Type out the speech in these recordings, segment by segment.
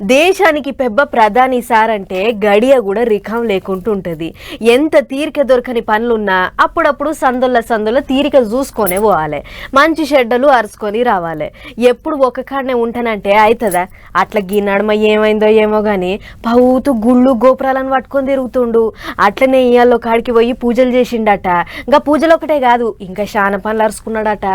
దేశానికి పెద్ద ప్రధాని సార్ అంటే గడియ కూడా రిఖం లేకుంటుంటది ఎంత తీరిక దొరకని పనులున్నా అప్పుడప్పుడు సందుల సందుల తీరిక చూసుకొనే పోవాలి. మంచి షెడ్డలు అరుచుకొని రావాలి. ఎప్పుడు ఒక కాడనే ఉంటానంటే అవుతుందా అట్లా గీ నడమ ఏమైందో ఏమో గాని పౌతు గుళ్ళు గోపురాలను పట్టుకొని తిరుగుతుండు. అట్లనే ఇయ్యాలో కాడికి పోయి పూజలు చేసిండట. ఇంకా పూజలు ఒకటే కాదు ఇంకా శాన పనులు అరుచుకున్నాడట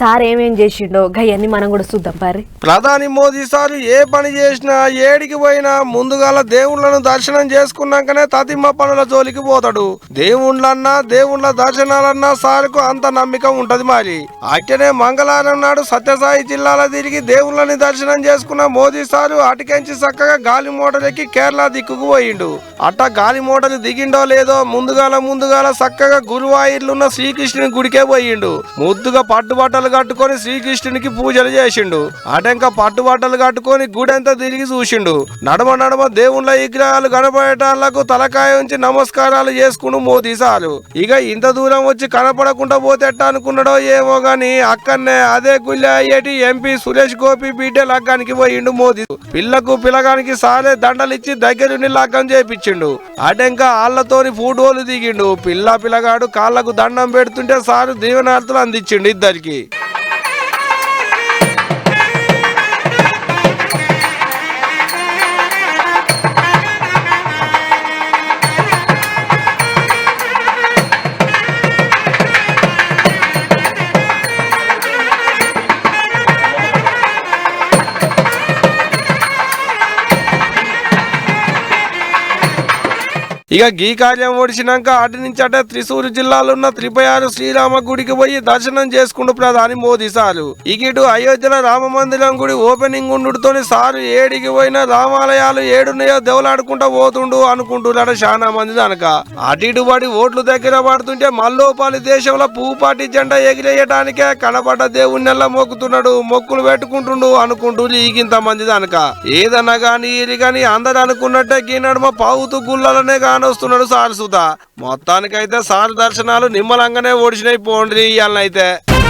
సార్ ఏమేం చేసిండో గయన్ని మనం కూడా చూద్దాం పారి. ప్రధాని మోదీ సార్ ఏ పని చేసినా ఏడికి పోయినా ముందుగాల దేవుళ్ళను దర్శనం చేసుకున్నాకనే తతిమ్మ పనుల జోలికి పోతాడు. దేవుళ్ళన్నా దేవుళ్ళ దర్శనాలన్నా సార్కు అంత నమ్మకం ఉంటది మరి. అట్టనే మంగళవారం నాడు సత్యసాయి జిల్లాలో తిరిగి దేవుళ్ళని దర్శనం చేసుకున్న మోదీ సారు అటుకెంచి చక్కగా గాలి మోటలెక్కి కేరళ దిక్కుకు పోయిండు. అట్ట గాలి మోటలు దిగిండో లేదో ముందుగాల ముందుగాల చక్కగా గురువాయిర్లున్న శ్రీకృష్ణుని గుడికే పోయిండు. ముద్దుగా పట్టుబట్టలు కట్టుకొని శ్రీకృష్ణునికి పూజలు చేసిండు. అటంక పట్టుబట్టలు కట్టుకొని గుడంతా తిరిగి చూసిండు. నడమ నడమ దేవుళ్ళ విగ్రహాలు కనపడటాలకు తలకాయ ఉంచి నమస్కారాలు చేసుకుంటూ మోదీసారు ఇక ఇంత దూరం వచ్చి కనపడకుండా పోతే ఎట్టా అనుకున్నాడో ఏమో గాని అక్కడనే అదే గుళ్ళ అయ్యేటి ఎంపీ సురేష్ గోపి బిడ్డ లగ్గానికి పోయిండు మోదీ పిల్లకు పిల్లగానికి సారే దండలిచ్చి దగ్గరుండి లగ్గం చేపించిండు. అటెంక ఆళ్ళతోని ఫోటోలు దిగిండు. పిల్ల పిల్లగాడు కాళ్ళకు దండం పెడుతుంటే సారు దీవెనార్థులు అందించిండు ఇద్దరికి. ఇక గీ కార్యం ఓడిచినాక అటు నుంచి అటే త్రిశూరు జిల్లాలో ఉన్న త్రిపయారు శ్రీరామ గుడికి పోయి దర్శనం చేసుకుంటూ ప్రధాని మోదీ సారు. ఇక ఇటు అయోధ్యలో రామ మందిరం గుడి ఓపెనింగ్ ఉండుతోని సారు ఏడికి పోయిన రామాలయాలు ఏడున్నాయో దేవులాడుకుంటా పోతుండు అనుకుంటున్నాడు చాలా మంది దనక. అటు ఇటు పడి ఓట్లు దగ్గర పడుతుంటే మల్లోపాలి దేశంలో పూపాటి జెండా ఎగిరేయడానికే కనబడ్డ దేవుణ్ణెల్లా మొక్కుతున్నాడు మొక్కులు పెట్టుకుంటుండు అనుకుంటూ ఈగింత మంది దనక. ఏదన్నా గాని ఇది గాని అందరు అనుకున్నట్టే గీ నడుమ పావుతూ గుళ్ళలనే వస్తున్నాడు సార్ సుధా. మొత్తానికైతే సార్ దర్శనాలు నిమ్మలంగానే ఓడిచినాయి పోండి ఇవాళనైతే